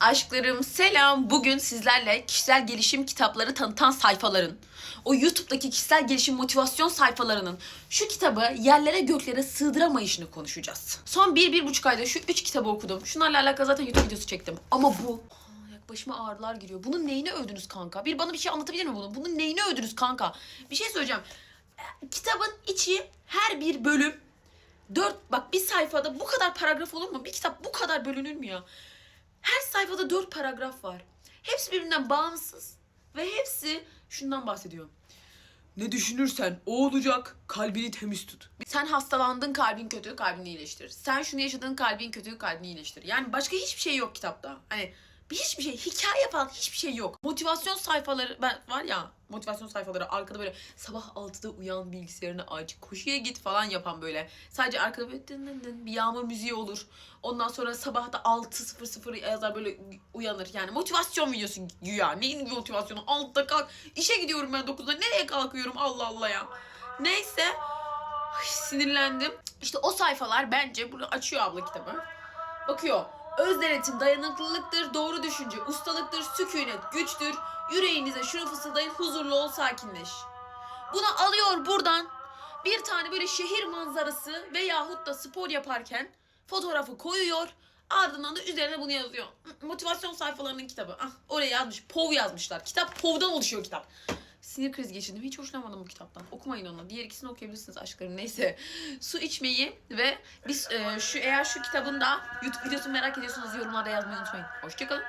Aşklarım selam. Bugün sizlerle kişisel gelişim kitapları tanıtan sayfaların, o YouTube'daki kişisel gelişim motivasyon sayfalarının şu kitabı yerlere göklere sığdıramayışını konuşacağız. Son bir, bir buçuk ayda şu üç kitabı okudum. Şunlarla alakalı zaten YouTube videosu çektim. Ama bu... Başıma ağrılar giriyor. Bunun neyini övdünüz kanka? Bir bana bir şey anlatabilir mi bunu? Bunun neyini övdünüz kanka? Bir şey söyleyeceğim. E, Kitabın içi her bir bölüm Dört, bak bir sayfada bu kadar paragraf olur mu? Bir kitap bu kadar bölünür mü ya? Her sayfada dört paragraf var. Hepsi birbirinden bağımsız. Ve hepsi şundan bahsediyor. Ne düşünürsen o olacak. Kalbini temiz tut. Sen hastalandın kalbin kötü kalbini iyileştir. Sen şunu yaşadın kalbin kötü kalbini iyileştir. Yani başka hiçbir şey yok kitapta. Hani hiçbir şey, hikaye falan hiçbir şey yok. Motivasyon sayfaları ben var ya motivasyon sayfaları arkada böyle sabah 6'da uyan bilgisayarını aç koşuya git falan yapan böyle. Sadece arkada böyle dın dın dın bir yağmur müziği olur. Ondan sonra sabah da 6.00 yazar böyle uyanır. Yani motivasyon videosu güya. Neyin motivasyonu? 6'da kalk. İşe gidiyorum ben 9'da. Nereye kalkıyorum? Allah Allah ya. Neyse. Ay, sinirlendim. İşte o sayfalar bence bunu açıyor abla kitabı. Bakıyor. Öz denetim dayanıklılıktır, doğru düşünce, ustalıktır, sükunet, güçtür. Yüreğinize şunu fısıldayın, huzurlu ol, sakinleş. Bunu alıyor buradan bir tane böyle şehir manzarası veyahut da spor yaparken fotoğrafı koyuyor. Ardından da üzerine bunu yazıyor. Motivasyon sayfalarının kitabı. Ah, oraya yazmış. POV yazmışlar. Kitap POV'dan oluşuyor kitap. Sinir krizi geçirdim. Hiç hoşlanmadım bu kitaptan. Okumayın onu. Diğer ikisini okuyabilirsiniz aşklarım. Neyse. Su içmeyi ve biz e, şu eğer şu kitabın da YouTube videosunu merak ediyorsanız yorumlarda yazmayı unutmayın. Hoşçakalın.